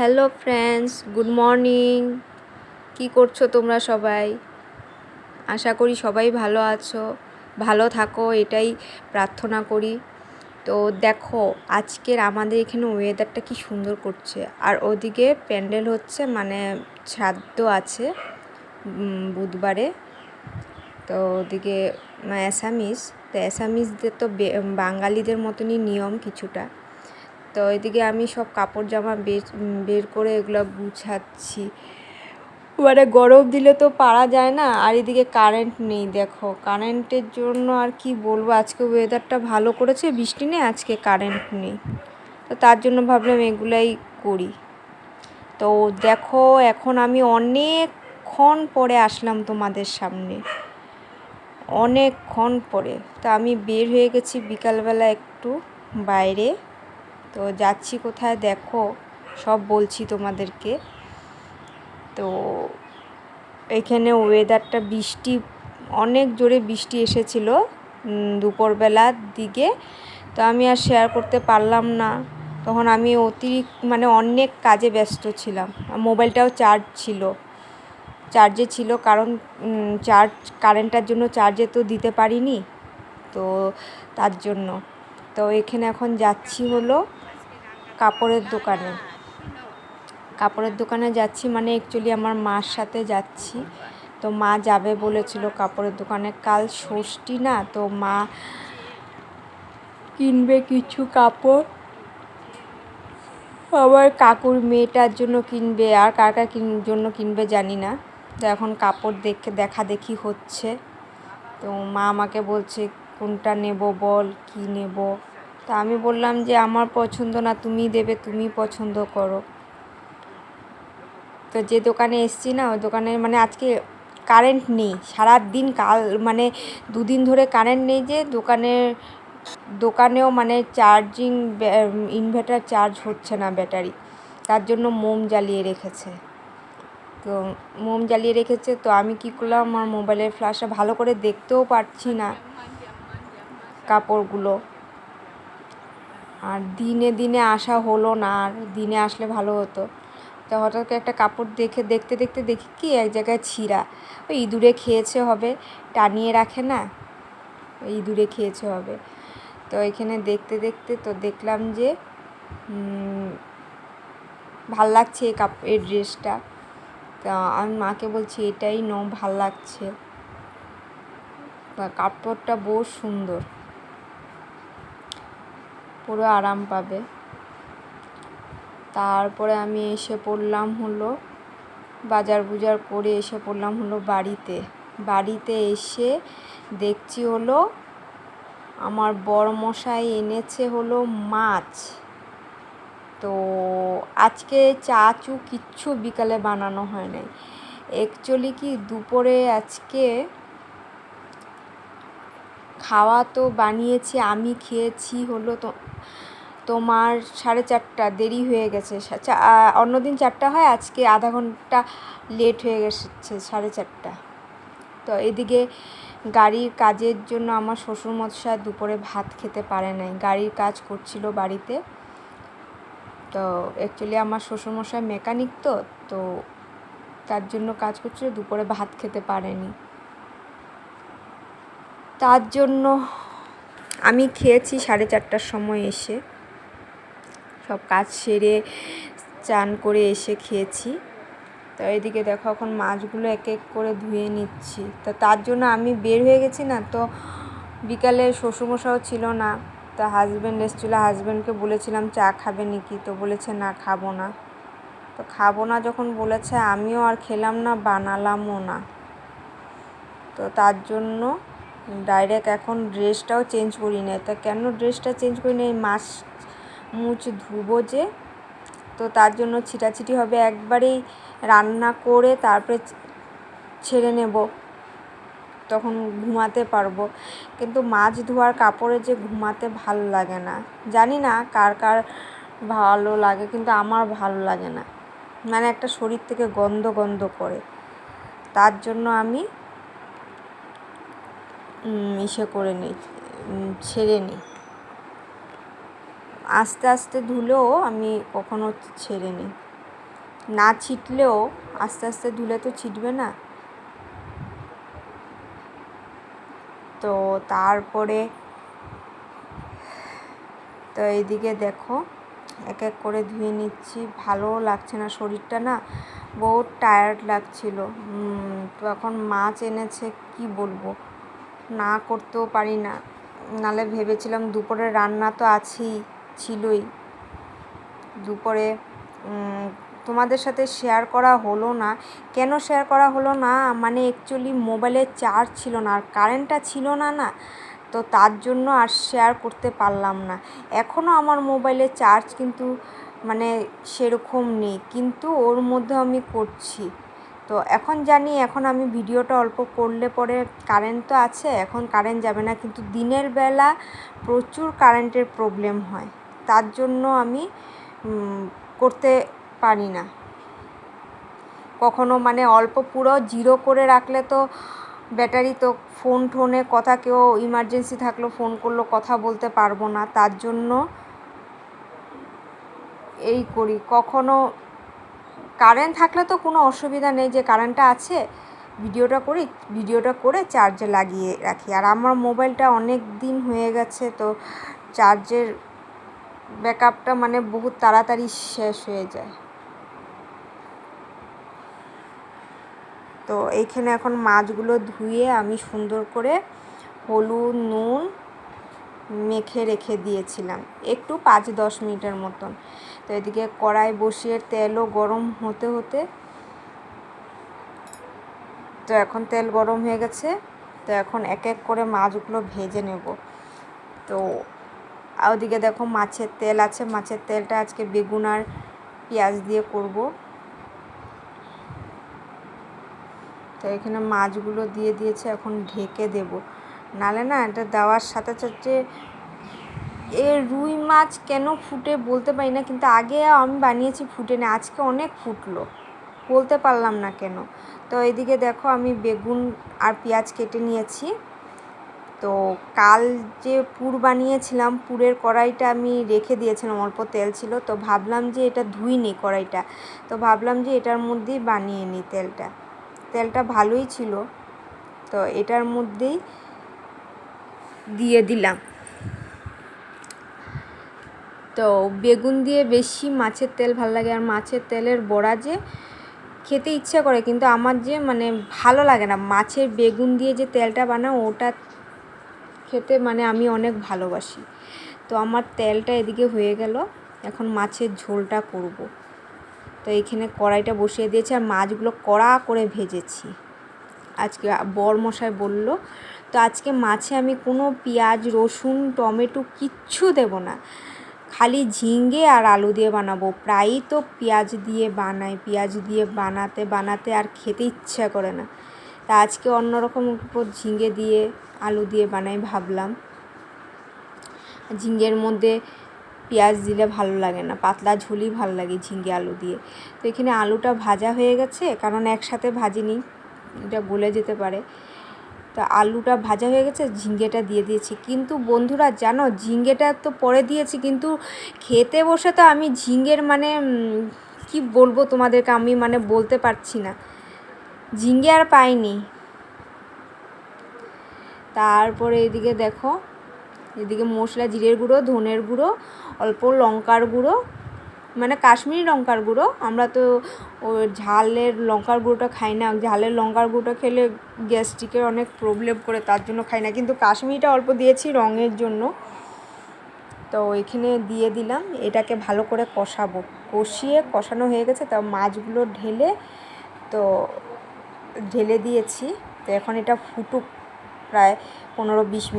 Hello friends good morning কি করছ তোমরা সবাই? আশা করি সবাই ভালো আছো। ভালো থাকো, এটাই প্রার্থনা করি। তো দেখো, আজকের আমাদের এখানে ওয়েদারটা কি সুন্দর করছে। আর ওদিকে প্যান্ডেল হচ্ছে মানে শ্রাদ্ধ আছে বুধবারে। তো ওদিকে অ্যাসামিস তো অ্যাসামিসদের তো বাঙালিদের মতনই নিয়ম কিছুটা। তো এদিকে আমি সব কাপড় জামা বের করে এগুলো গুছাচ্ছি। মানে গরম দিলে তো পারা যায় না, আর এদিকে কারেন্ট নেই দেখো। কারেন্টের জন্য আর কি বলব, আজকে ওয়েদারটা ভালো করেছে, বৃষ্টি নেই, আজকে কারেন্ট নেই। তো তার জন্য ভাবলাম এগুলাই করি। তো দেখো, এখন আমি অনেকক্ষণ পরে আসলাম তোমাদের সামনে। অনেকক্ষণ পরে। তো আমি বের হয়ে গেছি বিকালবেলা একটু বাইরে। তো যাচ্ছি কোথায় দেখো, সব বলছি তোমাদেরকে। তো এখানে ওয়েদারটা বৃষ্টি, অনেক জোরে বৃষ্টি এসেছিল দুপুরবেলার দিকে। তো আমি আর শেয়ার করতে পারলাম না। তখন আমি অতিরিক্ত মানে অনেক কাজে ব্যস্ত ছিলাম। মোবাইলটাও চার্জ ছিল। চার্জে ছিল কারণ চার্জ কারেন্টটার জন্য চার্জে তো দিতে পারিনি। তো তার জন্য। তো এখানে এখন যাচ্ছি হলো। কাপড়ের দোকানে। কাপড়ের দোকানে যাচ্ছি মানে অ্যাকচুয়ালি আমার মার সাথে যাচ্ছি। তো মা যাবে বলেছিল কাপড়ের দোকানে। কাল ষষ্ঠী না, তো মা কিনবে কিছু কাপড়। আবার কাকুর মেয়েটার জন্য কিনবে, আর কার কার জন্য কিনবে জানি না। তো এখন কাপড় দেখে, দেখা দেখি হচ্ছে। তো মা আমাকে বলছে, কোনটা নেব বল, কি নেব? তা আমি বললাম যে, আমার পছন্দ না, তুমি দেবে, তুমি পছন্দ করো। তো যে দোকানে এসছি না, ওই দোকানে মানে আজকে কারেন্ট নেই সারা দিন কাল মানে দুদিন ধরে কারেন্ট নেই যে, দোকানের, দোকানেও মানে চার্জিং ইনভার্টার চার্জ হচ্ছে না ব্যাটারি তার জন্য মোম জ্বালিয়ে রেখেছে। তো মোম জ্বালিয়ে রেখেছে, তো আমি কী করলাম, আমার মোবাইলের ফ্ল্যাশটা ভালো করে দেখতেও পারছি না, কাপড়গুলো। আর দিনে দিনে আসা হলো না, আর দিনে আসলে ভালো হতো। তো হঠাৎ করে একটা কাপড় দেখে, দেখতে দেখতে দেখি কি, এক জায়গায় ছিঁড়া। ওই ইঁদুরে খেয়েছে হবে, টানিয়ে রাখে না, ওই ইঁদুরে খেয়েছে হবে। তো এখানে দেখতে দেখতে তো দেখলাম যে ভালো লাগছে এই কাপ, এই ড্রেসটা। তা আমি মাকে বলছি, এটাই ন ভালো লাগছে। কাপড়টা বহু সুন্দর। পুরো আরাম পাবে। তারপরে আমি এসে পড়লাম হলো বাজার বুজার করে এসে পড়লাম হলো বাড়িতে। বাড়িতে এসে দেখছি হলো আমার মশাই এনেছে হলো মাছ। তো আজকে চা চু কিচ্ছু বিকালে বানানো হয় নাই। অ্যাকচুয়ালি কি দুপুরে আজকে খাওয়া তো বানিয়েছি, আমি খেয়েছি হলো তো, তোমার সাড়ে চারটা, দেরি হয়ে গেছে। অন্যদিন চারটা হয়, আজকে আধা ঘণ্টা লেট হয়ে গেছে সাড়ে চারটা। তো এদিকে গাড়ির কাজের জন্য আমার শ্বশুরমশাই দুপুরে ভাত খেতে পারে নাই, গাড়ির কাজ করছিল বাড়িতে। তো অ্যাকচুয়ালি আমার শ্বশুরমশাই মেকানিক তো তো তার জন্য কাজ করছিল, দুপুরে ভাত খেতে পারেনি। তার জন্য আমি খেয়েছি সাড়ে চারটার সময় এসে। সব কাজ সেরে চান করে এসে খেয়েছি। তো এদিকে দেখো এখন মাছগুলো এক এক করে ধুয়ে নিচ্ছি। তা তার জন্য আমি বের হয়ে গেছি না, তো বিকালে শ্বশুরমশাও ছিল না। তা হাজব্যান্ড এসেছিল হাজব্যান্ডকে বলেছিলাম চা খাবে নাকি? তো বলেছে, না, খাব না। তো খাব না যখন বলেছে, আমিও আর খেলাম না, বানালামও না। তো তার জন্য ডাইরেক্ট এখন ড্রেসটাও চেঞ্জ করি না তা কেন ড্রেসটা চেঞ্জ করি না এই মাছ মুছ ধুবো যে। তো তার জন্য ছিটাছিটি হবে। একবারেই রান্না করে তারপরে ছেড়ে নেব। তখন ঘুমাতে পারব। কিন্তু মাছ ধোয়ার কাপড়ে যে ঘুমাতে ভালো লাগে না। জানি না কার কার ভালো লাগে, কিন্তু আমার ভালো লাগে না। মানে একটা শরীর থেকে গন্ধ গন্ধ করে। তার জন্য আমি ইসে করে নিই ছেড়ে নিই। আস্তে আস্তে ধুলেও আমি কখনো ছেড়ে নিই। না ছিটলেও আস্তে আস্তে ধুলে তো ছিটবে না। তো তারপরে, তো এইদিকে দেখো, এক এক করে ধুয়ে নিচ্ছি। ভালো লাগছে না শরীরটা না, বহুত টায়ার্ড লাগছিল। তো এখন মাছ এনেছে, কি বলব? না করতেও পারি না। নালে ভেবেছিলাম দুপুরে রান্না তো আছেই, ছিলই। দুপুরে তোমাদের সাথে শেয়ার করা হলো না। কেন শেয়ার করা হলো না? মানে অ্যাকচুয়ালি মোবাইলে চার্জ ছিল না আর কারেন্টটা ছিল না না, তো তার জন্য আর শেয়ার করতে পারলাম না। এখনও আমার মোবাইলে চার্জ কিন্তু মানে সেরকম নেই। কিন্তু ওর মধ্যে আমি করছি। তো এখন জানি, এখন আমি ভিডিওটা অল্প করলে পরে কারেন্ট তো আছে, এখন কারেন্ট যাবে না, কিন্তু দিনের বেলা প্রচুর কারেন্টের প্রবলেম হয়। তার জন্য আমি করতে পারি না। কখনো মানে অল্প পুরো জিরো করে রাখলে তো ব্যাটারি তো ফোন টোনে কথা, কেউ ইমার্জেন্সি থাকল ফোন করল, কথা বলতে পারব না। তার জন্য এই করি। কখনো কারেন্ট থাকলে তো কোনো অসুবিধা নেই যে কারেন্টটা আছে, ভিডিওটা করি, ভিডিওটা করে চার্জে লাগিয়ে রাখি। আর আমার মোবাইলটা অনেক দিন হয়ে গেছে, তো চার্জের ব্যাকআপটা মানে বহুত তাড়াতাড়ি শেষ হয়ে যায়। তো এইখানে এখন মাছগুলো ধুয়ে আমি সুন্দর করে হলুদ, নুন মেখে রেখে দিয়েছিলাম, একটু পাঁচ দশ মিনিটের মতন। তো এদিকে কড়াই বসিয়ে তেলও গরম হতে হতে তো এখন তেল গরম হয়ে গেছে। তো এখন এক এক করে মাছগুলো ভেজে নেব। তো ওদিকে দেখো মাছের তেল আছে। মাছের তেলটা আজকে বেগুন আর পেঁয়াজ দিয়ে করব। তো এখানে মাছগুলো দিয়ে দিয়েছে। এখন ঢেকে দেব। নালে না এটা দেওয়ার সাথে সাথে এ রুই মাছ কেন ফুটে বলতে পারি না, কিন্তু আগে আমি বানিয়েছি ফুটে না, আজকে অনেক ফুটলো। বলতে পারলাম না কেন। তো এদিকে দেখো আমি বেগুন আর পেঁয়াজ কেটে নিয়েছি। তো কাল যে পুর বানিয়েছিলাম, পুরের কড়াইটা আমি রেখে দিয়েছিলাম, অল্প তেল ছিল। তো ভাবলাম যে এটা ধুইনি কড়াইটা। তো ভাবলাম যে এটার মধ্যেই বানিয়ে নিই তেলটা। তেলটা ভালোই ছিল। তো এটার মধ্যেই দিয়ে দিলাম। তো বেগুন দিয়ে বেশি মাছের তেল ভালো লাগে আর মাছের তেলের বড়া যে খেতে ইচ্ছে করে, কিন্তু আমার যে মানে ভালো লাগে না। মাছের বেগুন দিয়ে যে তেলটা বানাও, ওটা খেতে মানে আমি অনেক ভালোবাসি। তো আমার তেলটা এদিকে হয়ে গেল, এখন মাছের ঝোলটা করব। তো এইখানে কড়াইটা বসিয়ে দিয়েছি আর মাছগুলো কড়া করে ভেজেছি। আজকে বর মশাই বলল, তো আজকে মাছে আমি কোনো পেঁয়াজ, রসুন, টমেটো কিচ্ছু দেব না। খালি ঝিঙ্গে আর আলু দিয়ে বানাবো। প্রায়ই তো পেঁয়াজ দিয়ে বানাই, পেঁয়াজ দিয়ে বানাতে বানাতে আর খেতে ইচ্ছা করে না। তা আজকে অন্যরকম উপর ঝিঙ্গে দিয়ে, আলু দিয়ে বানাই ভাবলাম। ঝিঙ্গের মধ্যে পেঁয়াজ দিলে ভালো লাগে না, পাতলা ঝুলি ভালো লাগে ঝিঙ্গে আলু দিয়ে। তো এখানে আলুটা ভাজা হয়ে গেছে, কারণ একসাথে ভাজিনি, এটা গলে যেতে পারে। তো আলুটা ভাজা হয়ে গেছে, ঝিঙ্গেটা দিয়ে দিয়েছি। কিন্তু বন্ধুরা, জানো, ঝিঙ্গেটা তো পরে দিয়েছি, কিন্তু খেতে বসে তো আমি ঝিঙ্গের মানে কি বলব তোমাদেরকে, আমি মানে বলতে পারছি না। ঝিঙ্গে আর পাইনি। তারপরে এদিকে দেখো, এদিকে মশলা, জিরের গুঁড়ো, ধনের গুঁড়ো, অল্প লঙ্কার গুঁড়ো মানে কাশ্মীরি লঙ্কার গুঁড়ো। আমরা তো ও ঝালের লঙ্কার গুঁড়োটা খাই না। ঝালের লঙ্কার গুঁড়োটা খেলে গ্যাস্ট্রিকের অনেক প্রবলেম করে, তার জন্য খাই না। কিন্তু কাশ্মীরিটা অল্প দিয়েছি রঙের জন্য। তো এখানে দিয়ে দিলাম। এটাকে ভালো করে কষাবো। কষিয়ে কষানো হয়ে গেছে। তা মাছগুলো ঢেলে তো ঢেলে দিয়েছি। তো এখন এটা ফুটুক প্রায় পনেরো বিশ মিনিট।